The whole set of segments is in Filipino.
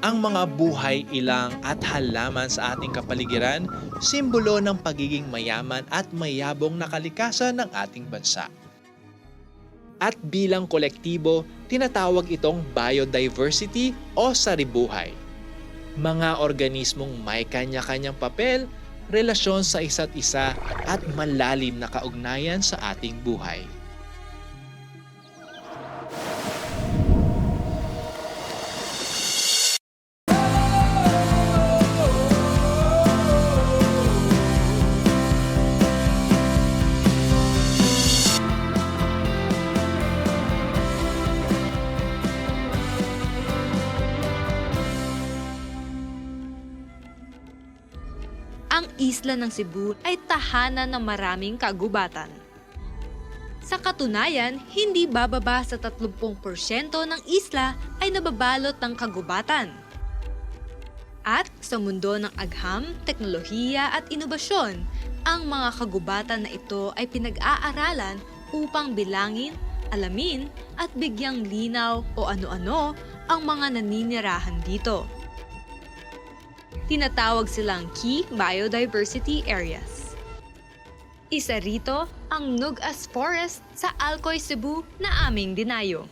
Ang mga buhay, ilang at halaman sa ating kapaligiran, simbolo ng pagiging mayaman at mayabong na kalikasan ng ating bansa. At bilang kolektibo, tinatawag itong biodiversity o saribuhay. Mga organismong may kanya-kanyang papel, relasyon sa isa't isa at malalim na kaugnayan sa ating buhay. Ang isla ng Cebu ay tahanan ng maraming kagubatan. Sa katunayan, hindi bababa sa 30% ng isla ay nababalot ng kagubatan. At sa mundo ng agham, teknolohiya at inobasyon, ang mga kagubatan na ito ay pinag-aaralan upang bilangin, alamin at bigyang linaw o ano-ano ang mga naninirahan dito. Tinatawag silang Key Biodiversity Areas. Isa rito ang Nugas Forest sa Alcoy, Cebu na aming dinayo.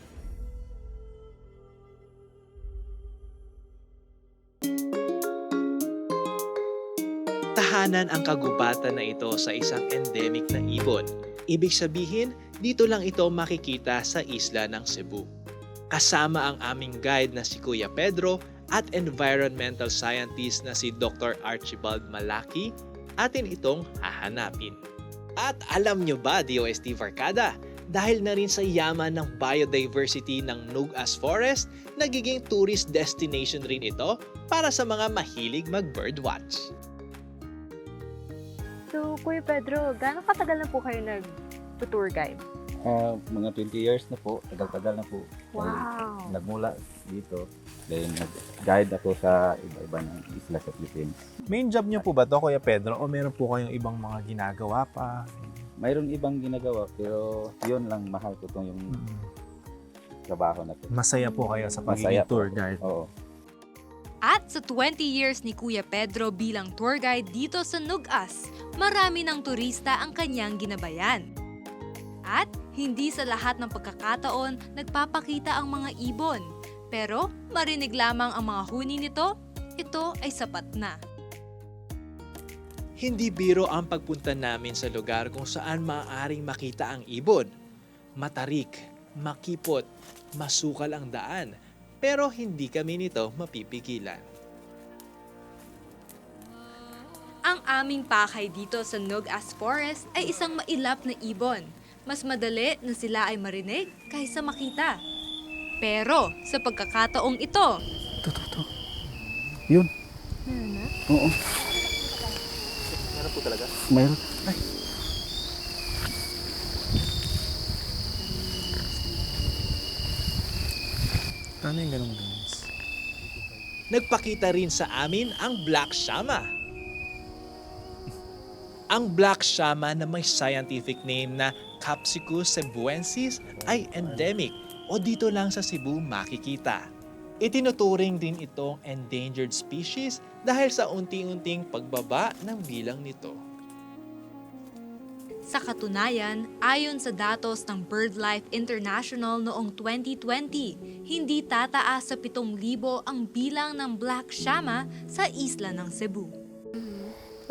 Tahanan ang kagubatan na ito sa isang endemic na ibon. Ibig sabihin, dito lang ito makikita sa isla ng Cebu. Kasama ang aming guide na si Kuya Pedro at environmental scientist na si Dr. Archibald Malaki, atin itong hahanapin. At alam nyo ba, DOST Varkada, dahil na rin sa yaman ng biodiversity ng Nugas Forest, nagiging tourist destination rin ito para sa mga mahilig mag-birdwatch. So, Kuya Pedro, gaano katagal na po kayo nag-tour guide? Ah, mga 20 years na po, tagal-tagal na po. Wow! Nagmula dito, then nag-guide ako sa iba-iba ng isla sa Philippines. Main job niyo po ba to, Kuya Pedro? O meron po kayong ibang mga ginagawa pa? Mayroon ibang ginagawa, pero yun lang mahal ko tong yung trabaho na to. Masaya po kayo sa pagiging tour guide. Oo. At sa 20 years ni Kuya Pedro bilang tour guide dito sa Nugas, marami ng turista ang kanyang ginabayan. At hindi sa lahat ng pagkakataon nagpapakita ang mga ibon. Pero marinig lamang ang mga huni nito, ito ay sapat na. Hindi biro ang pagpunta namin sa lugar kung saan maaaring makita ang ibon. Matarik, makipot, masukal ang daan, pero hindi kami nito mapipigilan. Ang aming pakay dito sa Nugas Forest ay isang mailap na ibon. Mas madali na sila ay marinig kaysa makita. Pero sa pagkakataong ito, Ito, ito, ito. Yun. Oo. Meron po talaga? Mayroon. Ano yung ganong dance? Nagpakita rin sa amin ang Black Shama. Ang Black Shama na may scientific name na Capsicus cebuensis ay endemic o dito lang sa Cebu makikita. Itinuturing din itong endangered species dahil sa unti-unting pagbaba ng bilang nito. Sa katunayan, ayon sa datos ng BirdLife International noong 2020, hindi tataas sa 7,000 ang bilang ng Black Shama sa isla ng Cebu.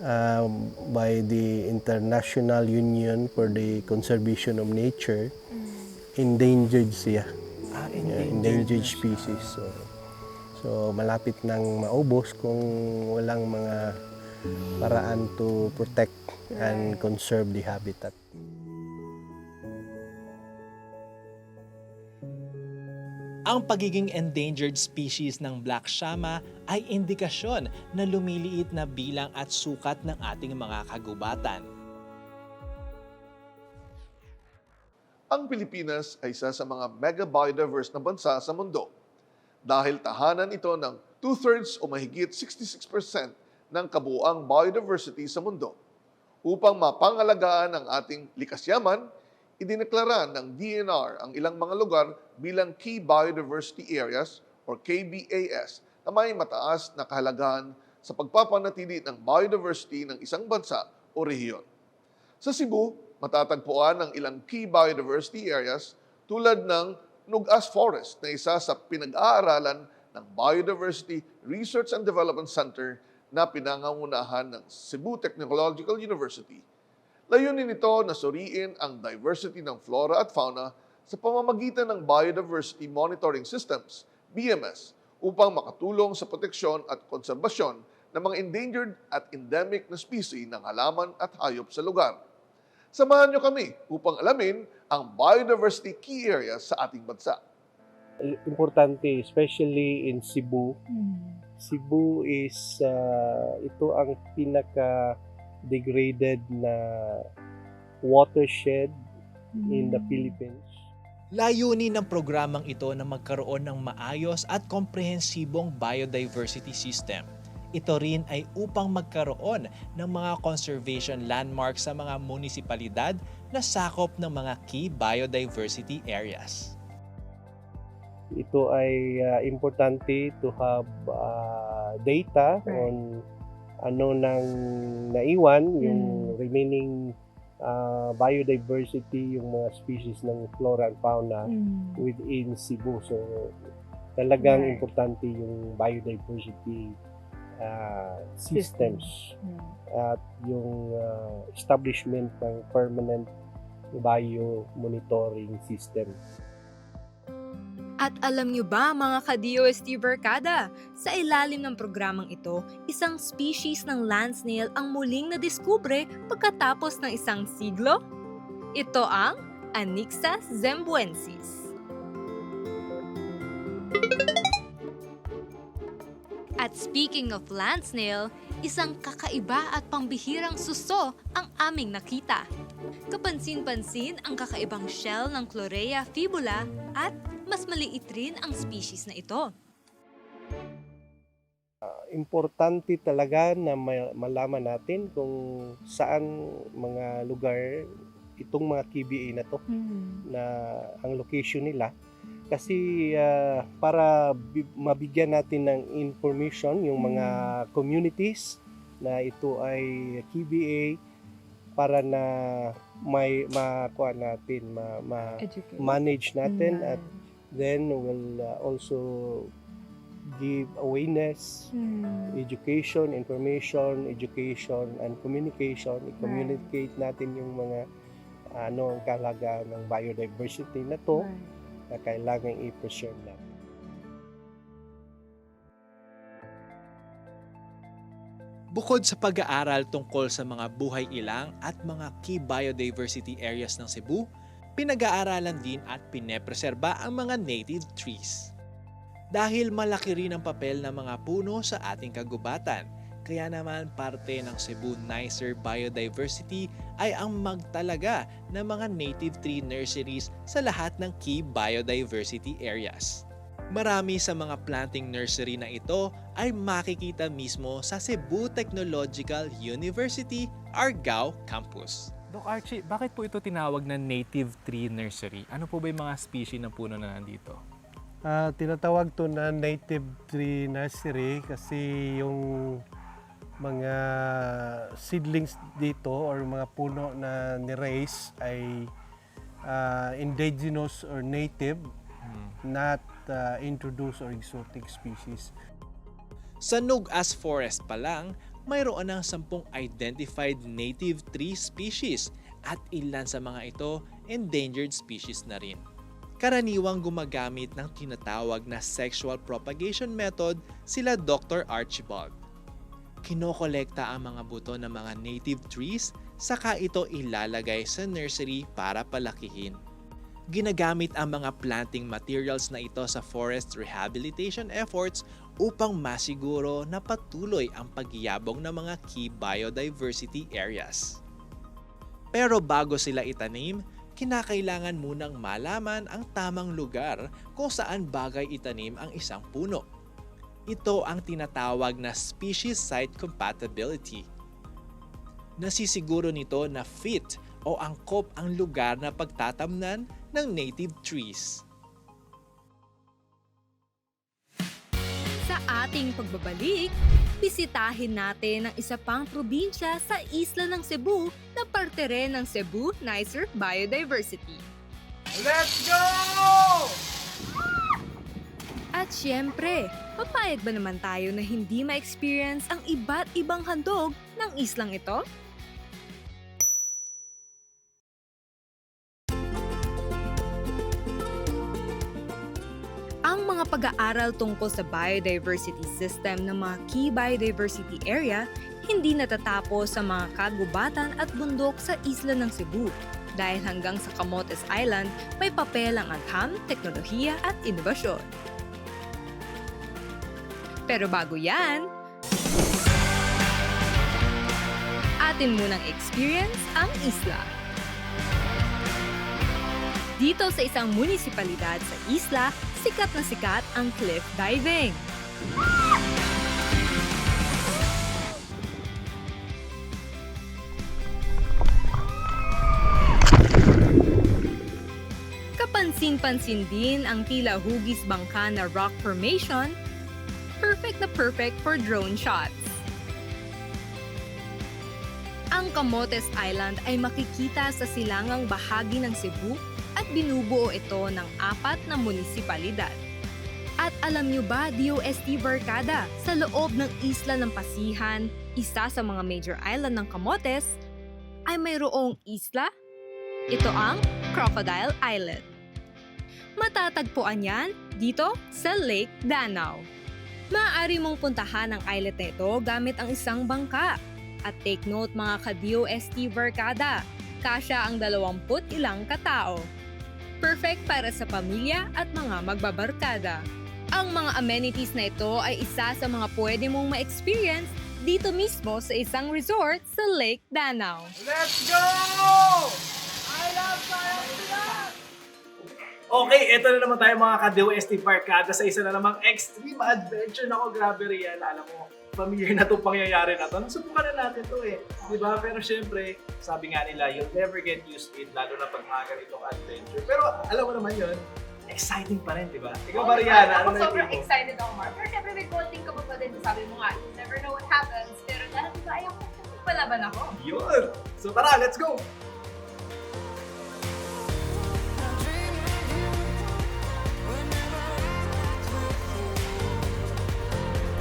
um, by the International Union for the Conservation of Nature, endangered siya. Ah, Yeah, endangered species. So, so malapit nang maubos kung walang mga paraan to protect and conserve the habitat. Ang pagiging endangered species ng Black Shama ay indikasyon na lumiliit na bilang at sukat ng ating mga kagubatan. Ang Pilipinas ay isa sa mga mega biodiverse na bansa sa mundo dahil tahanan ito ng two-thirds o mahigit 66% ng kabuuang biodiversity sa mundo. Upang mapangalagaan ang ating likas yaman, idineklara ng DNR ang ilang mga lugar bilang Key Biodiversity Areas or KBAS na may mataas na kahalagahan sa pagpapanatili ng biodiversity ng isang bansa o rehiyon. Sa Cebu, matatagpuan ang ilang key biodiversity areas tulad ng Nugas Forest na isa sa pinag-aaralan ng Biodiversity Research and Development Center na pinangangunahan ng Cebu Technological University. Layunin nito na suriin ang diversity ng flora at fauna sa pamamagitan ng Biodiversity Monitoring Systems, BMS, upang makatulong sa proteksyon at konserbasyon ng mga endangered at endemic na species ng halaman at hayop sa lugar. Samahan niyo kami upang alamin ang biodiversity key areas sa ating bansa. Importante, especially in Cebu. Cebu is, uh, ito ang pinaka degraded na watershed in the Philippines. Layunin ng programang ito na magkaroon ng maayos at komprehensibong biodiversity system. Ito rin ay upang magkaroon ng mga conservation landmarks sa mga munisipalidad na sakop ng mga key biodiversity areas. ito ay uh, importante to have uh, data Right. on ano nang naiwan yung remaining uh, biodiversity yung mga species ng flora and fauna within Cebu so talagang Right. importante yung biodiversity uh, systems at yung uh, establishment ng permanent bio monitoring system At alam nyo ba mga ka-DOST Barkada, sa ilalim ng programang ito, isang species ng land snail ang muling nadiskubre pagkatapos ng isang siglo? Ito ang Anixas zembuensis. At speaking of land snail, isang kakaiba at pambihirang suso ang aming nakita. Kapansin-pansin ang kakaibang shell ng Chlorea fibula at mas maliit rin ang species na ito. importante talaga na ma- malaman natin kung saan mga lugar itong mga KBA na to na ang location nila kasi ah, para bi- mabigyan natin ng information yung mga communities na ito ay KBA para na may makuha natin ma, ma- Educate. manage natin Mm. at then we'll uh, also give awareness education, information, education, and communication. I-communicate natin yung mga ano ang kahalaga ng biodiversity na to na kailangan i-preserve natin. Bukod sa pag-aaral tungkol sa mga buhay ilang at mga key biodiversity areas ng Cebu, pinag-aaralan din at pinepreserba ang mga native trees. Dahil malaki rin ang papel ng mga puno sa ating kagubatan, kaya naman parte ng Cebu Nicer Biodiversity ay ang magtalaga ng mga native tree nurseries sa lahat ng key biodiversity areas. Marami sa mga planting nursery na ito ay makikita mismo sa Cebu Technological University, Argao Campus. Doc Archie, bakit po ito tinawag na native tree nursery? Ano po ba yung mga species ng puno na nandito? Ah, tinatawag to na native tree nursery kasi yung mga seedlings dito or mga puno na ni-raise ay ah, indigenous or native, not ah, introduced or exotic species. Sa Nugas Forest pa lang, mayroon ng sampung identified native tree species at ilan sa mga ito endangered species na rin. Karaniwang gumagamit ng tinatawag na sexual propagation method sila Dr. Archibald. Kinokolekta ang mga buto ng mga native trees saka ito ilalagay sa nursery para palakihin. Ginagamit ang mga planting materials na ito sa forest rehabilitation efforts upang masiguro na patuloy ang pagyabong ng mga key biodiversity areas. Pero bago sila itanim, kinakailangan munang malaman ang tamang lugar kung saan bagay itanim ang isang puno. Ito ang tinatawag na species site compatibility. Nasisiguro nito na fit o angkop ang lugar na pagtatamnan ng native trees. Sa ating pagbabalik, bisitahin natin ang isa pang probinsya sa isla ng Cebu na parte rin ng Cebu Nicer Biodiversity. Let's go! At syempre, papayag ba naman tayo na hindi ma-experience ang iba't ibang handog ng islang ito? Ang mga pag-aaral tungkol sa biodiversity system ng mga key biodiversity area hindi natatapos sa mga kagubatan at bundok sa isla ng Cebu dahil hanggang sa Camotes Island may papel ang agham, teknolohiya at inobasyon. Pero bago yan, atin munang experience ang isla. Dito sa isang munisipalidad sa isla, sikat na sikat ang cliff diving. Kapansin-pansin din ang tila hugis bangka na rock formation perfect na perfect for drone shots. Ang Camotes Island ay makikita sa silangang bahagi ng Cebu at binubuo ito ng apat na munisipalidad. At alam nyo ba, DOST Barkada, sa loob ng isla ng Pasihan, isa sa mga major island ng Camotes, ay mayroong isla? Ito ang Crocodile Island. Matatagpuan yan dito sa Lake Danau. Maaari mong puntahan ang islet na ito gamit ang isang bangka. At take note mga ka-DOST Barkada, kasya ang dalawamput ilang katao. Perfect para sa pamilya at mga magbabarkada. Ang mga amenities na ito ay isa sa mga pwede mong ma-experience dito mismo sa isang resort sa Lake Danau. Let's go! I love Okay, eto na naman tayo mga ka-DOST Barkada sa isa na namang extreme adventure. Nako, grabe real. Alam mo, familiar na itong pangyayari na to. Nasubukan na natin to eh. Di ba? Pero syempre, sabi nga nila, you'll never get used to it, lalo na pag mga ganitong adventure. Pero alam mo naman yun, exciting pa rin, di ba? Ikaw ba, Rihanna? Ako Ano sobrang na mo? excited ako, Mark. Pero syempre may konting kaba pa din. Sabi mo nga, you never know what happens. Pero dahil sa ayaw ko, palaban ako. Yun! So tara, let's go!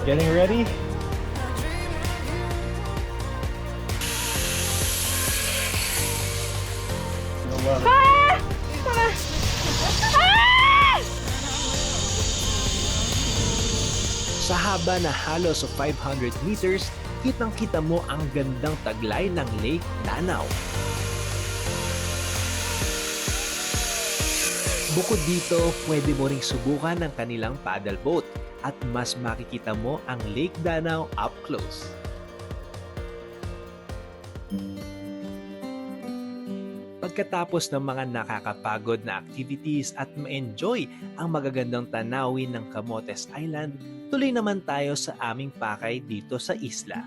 Getting ready? Sa haba na halos 500 meters, kitang-kita mo ang gandang taglay ng Lake Danau. Bukod dito, pwede mo ring subukan ang kanilang paddle boat at mas makikita mo ang Lake Danau up close. Pagkatapos ng mga nakakapagod na activities at ma-enjoy ang magagandang tanawin ng Camotes Island, tuloy naman tayo sa aming pakay dito sa isla.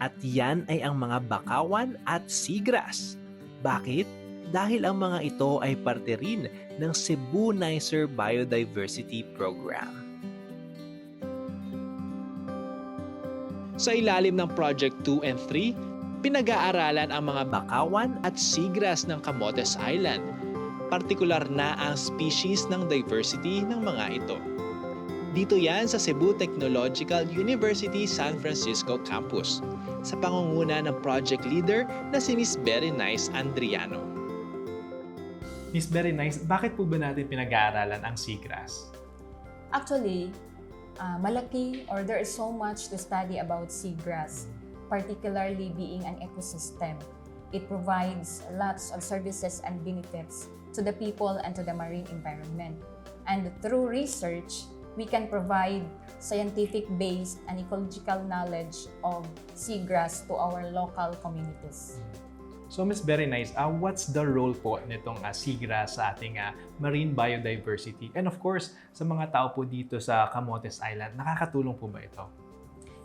At yan ay ang mga bakawan at seagrass. Bakit? Dahil ang mga ito ay parte rin ng Cebu Nicer Biodiversity Program. Sa ilalim ng Project 2 and 3, pinag-aaralan ang mga bakawan at seagrass ng Camotes Island. Partikular na ang species ng diversity ng mga ito. Dito yan sa Cebu Technological University San Francisco Campus sa pangunguna ng project leader na si Miss Very Nice Andriano. Miss Very Nice, bakit po ba natin pinag-aaralan ang seagrass? Actually, uh, malaki or there is so much to study about seagrass, particularly being an ecosystem. It provides lots of services and benefits to the people and to the marine environment. And through research, we can provide scientific-based and ecological knowledge of seagrass to our local communities. So Miss Very Nice, uh, what's the role po nitong uh, seagrass sa ating uh, marine biodiversity? And of course, sa mga tao po dito sa Camotes Island, nakakatulong po ba ito?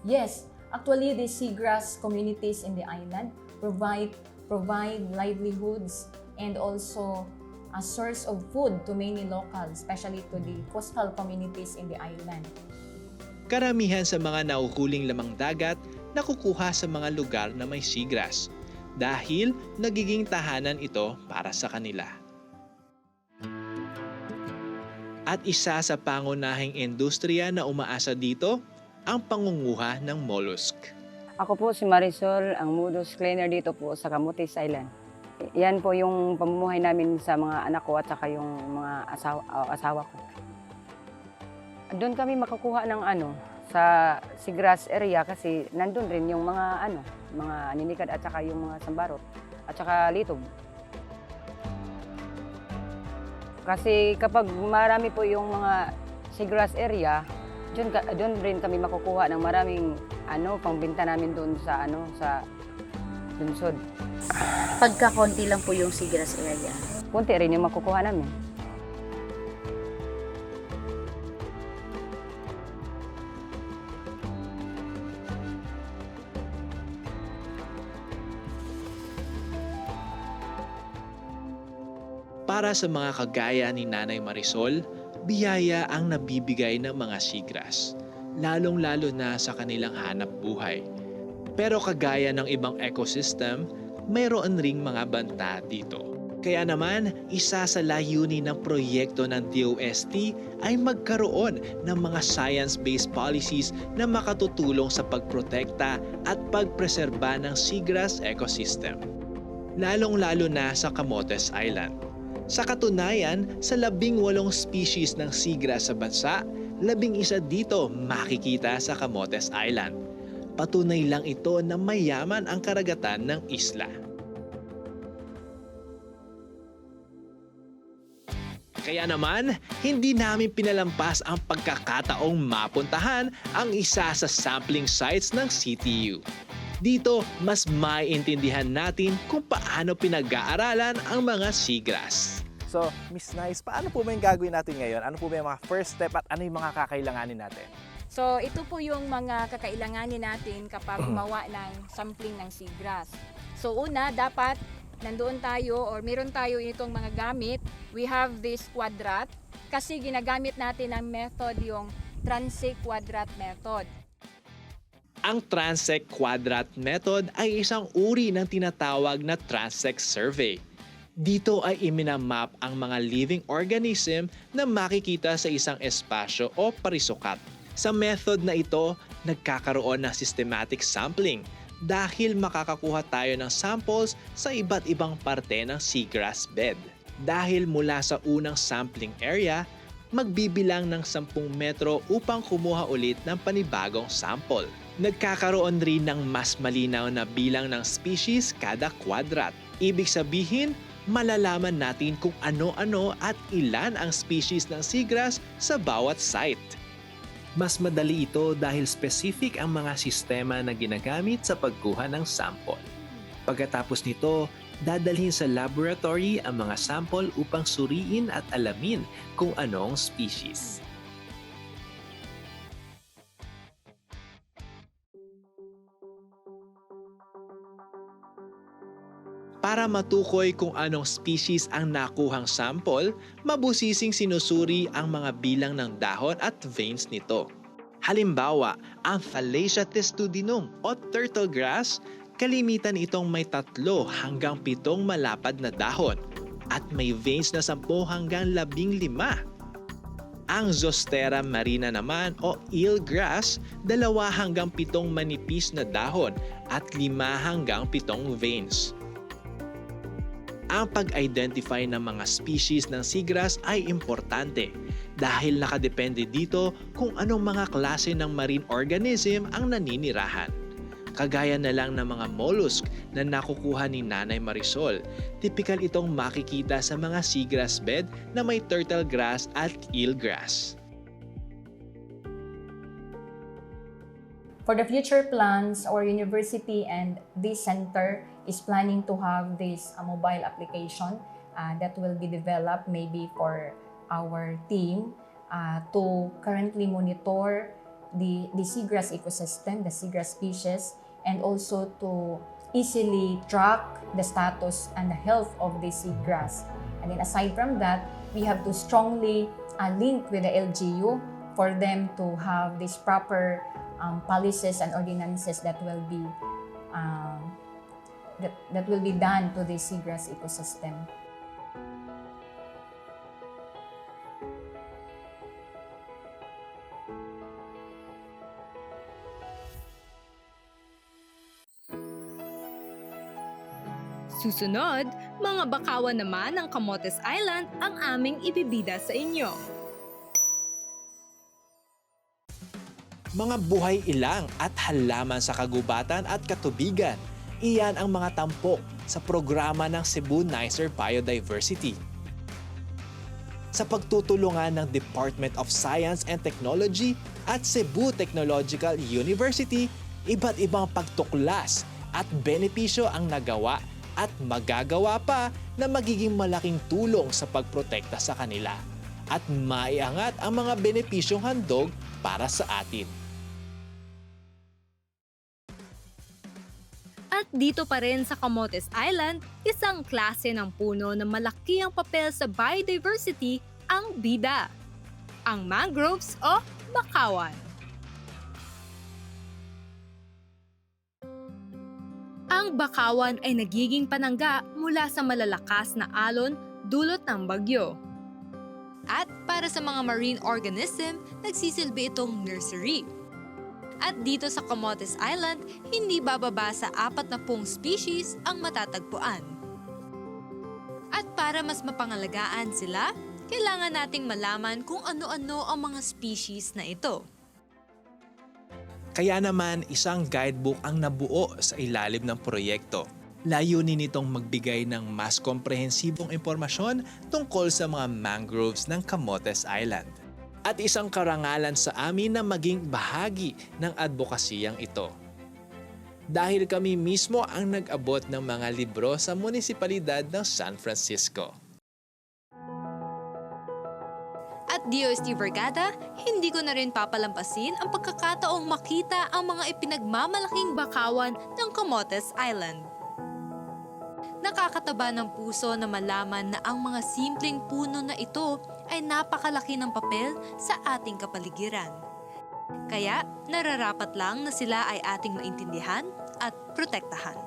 Yes, actually the seagrass communities in the island provide provide livelihoods and also a source of food to many locals, especially to the coastal communities in the island. Karamihan sa mga nauhuling lamang dagat nakukuha sa mga lugar na may seagrass dahil nagiging tahanan ito para sa kanila. At isa sa pangunahing industriya na umaasa dito, ang pangunguha ng mollusk. Ako po si Marisol, ang modus cleaner dito po sa Camotes Island. Yan po yung pamumuhay namin sa mga anak ko at saka yung mga asawa, asawa ko. Doon kami makakuha ng ano, sa Sigras area kasi nandun rin yung mga ano, mga ninikad at saka yung mga sambarot at saka litog. Kasi kapag marami po yung mga Sigras area, doon, doon rin kami makukuha ng maraming ano, pangbenta namin doon sa ano, sa lungsod. Pagka konti lang po yung Sigras area. Kunti rin yung makukuha namin. Para sa mga kagaya ni Nanay Marisol, biyaya ang nabibigay ng mga seagrass, lalong-lalo na sa kanilang hanap buhay. Pero kagaya ng ibang ecosystem, mayroon ring mga banta dito. Kaya naman, isa sa layunin ng proyekto ng DOST ay magkaroon ng mga science-based policies na makatutulong sa pagprotekta at pagpreserba ng seagrass ecosystem. Lalong-lalo na sa Camotes Island. Sa katunayan, sa labing walong species ng seagrass sa bansa, labing isa dito makikita sa Camotes Island. Patunay lang ito na mayaman ang karagatan ng isla. Kaya naman, hindi namin pinalampas ang pagkakataong mapuntahan ang isa sa sampling sites ng CTU. Dito, mas maiintindihan natin kung paano pinag-aaralan ang mga seagrass. So, Miss Nice, paano po ba yung gagawin natin ngayon? Ano po ba yung mga first step at ano yung mga kakailanganin natin? So, ito po yung mga kakailanganin natin kapag gumawa ng sampling ng seagrass. So, una, dapat nandoon tayo or meron tayo itong mga gamit. We have this quadrat kasi ginagamit natin ang method yung Transec quadrat method. Ang Transect Quadrat Method ay isang uri ng tinatawag na Transect Survey. Dito ay iminamap ang mga living organism na makikita sa isang espasyo o parisukat. Sa method na ito, nagkakaroon ng systematic sampling dahil makakakuha tayo ng samples sa iba't ibang parte ng seagrass bed. Dahil mula sa unang sampling area, magbibilang ng 10 metro upang kumuha ulit ng panibagong sample. Nagkakaroon rin ng mas malinaw na bilang ng species kada kwadrat. Ibig sabihin, malalaman natin kung ano-ano at ilan ang species ng seagrass sa bawat site. Mas madali ito dahil specific ang mga sistema na ginagamit sa pagkuha ng sample. Pagkatapos nito, dadalhin sa laboratory ang mga sample upang suriin at alamin kung anong species. Para matukoy kung anong species ang nakuhang sample, mabusising sinusuri ang mga bilang ng dahon at veins nito. Halimbawa, ang Thalassia testudinum o turtle grass, kalimitan itong may tatlo hanggang pitong malapad na dahon at may veins na 10 hanggang 15. Ang Zostera marina naman o eelgrass, dalawa hanggang pitong manipis na dahon at lima hanggang pitong veins. Ang pag-identify ng mga species ng seagrass ay importante dahil nakadepende dito kung anong mga klase ng marine organism ang naninirahan. Kagaya na lang ng mga mollusk na nakukuha ni Nanay Marisol. Typical itong makikita sa mga seagrass bed na may turtle grass at eelgrass. For the future plans, our university and this center is planning to have this uh, mobile application uh, that will be developed maybe for our team uh, to currently monitor the, the seagrass ecosystem, the seagrass species, and also to easily track the status and the health of the seagrass. And then aside from that, we have to strongly uh, link with the LGU for them to have these proper um, policies and ordinances that will be um, that, that will be done to the seagrass ecosystem. Susunod, mga bakawan naman ng Camotes Island ang aming ibibida sa inyo. Mga buhay ilang at halaman sa kagubatan at katubigan. Iyan ang mga tampok sa programa ng Cebu Nicer Biodiversity. Sa pagtutulungan ng Department of Science and Technology at Cebu Technological University, iba't ibang pagtuklas at benepisyo ang nagawa at magagawa pa na magiging malaking tulong sa pagprotekta sa kanila at maiangat ang mga benepisyong handog para sa atin. At dito pa rin sa Camotes Island, isang klase ng puno na malaki ang papel sa biodiversity ang bida. Ang mangroves o bakawan. Ang bakawan ay nagiging panangga mula sa malalakas na alon dulot ng bagyo. At para sa mga marine organism, nagsisilbi itong nursery. At dito sa Camotes Island, hindi bababa sa apat na pong species ang matatagpuan. At para mas mapangalagaan sila, kailangan nating malaman kung ano-ano ang mga species na ito. Kaya naman isang guidebook ang nabuo sa ilalim ng proyekto. Layunin nitong magbigay ng mas komprehensibong impormasyon tungkol sa mga mangroves ng Camotes Island. At isang karangalan sa amin na maging bahagi ng advokasiyang ito. Dahil kami mismo ang nag-abot ng mga libro sa munisipalidad ng San Francisco. At DOST Vergada, hindi ko na rin papalampasin ang pagkakataong makita ang mga ipinagmamalaking bakawan ng Camotes Island. Nakakataba ng puso na malaman na ang mga simpleng puno na ito ay napakalaki ng papel sa ating kapaligiran. Kaya nararapat lang na sila ay ating maintindihan at protektahan.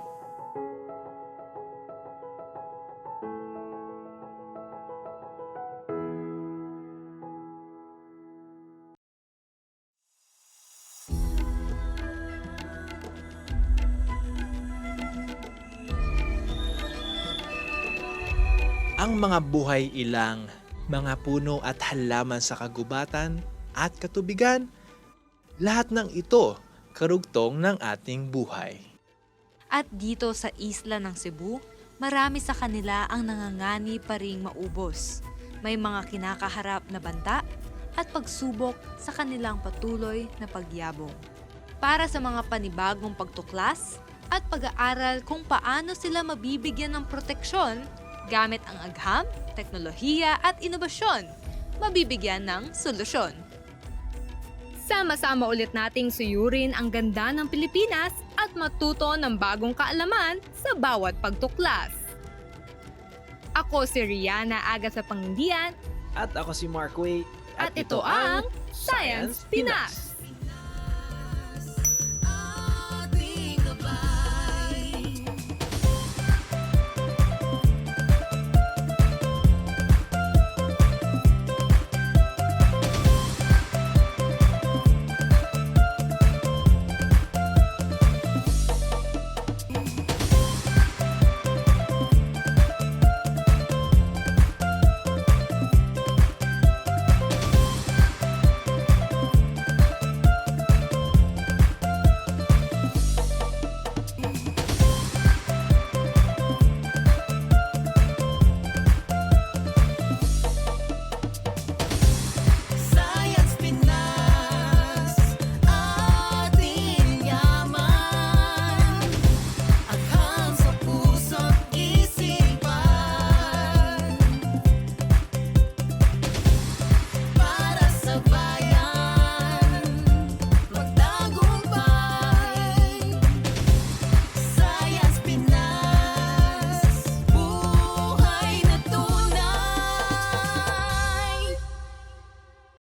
Ang mga buhay ilang, mga puno at halaman sa kagubatan at katubigan, lahat ng ito karugtong ng ating buhay. At dito sa isla ng Cebu, marami sa kanila ang nangangani pa ring maubos. May mga kinakaharap na banta at pagsubok sa kanilang patuloy na pagyabong. Para sa mga panibagong pagtuklas at pag-aaral kung paano sila mabibigyan ng proteksyon gamit ang agham, teknolohiya at inobasyon, mabibigyan ng solusyon. Sama-sama ulit nating suyurin ang ganda ng Pilipinas at matuto ng bagong kaalaman sa bawat pagtuklas. Ako si Rihanna Aga sa Pangindian At ako si Mark Way at ito ang Science Pinas!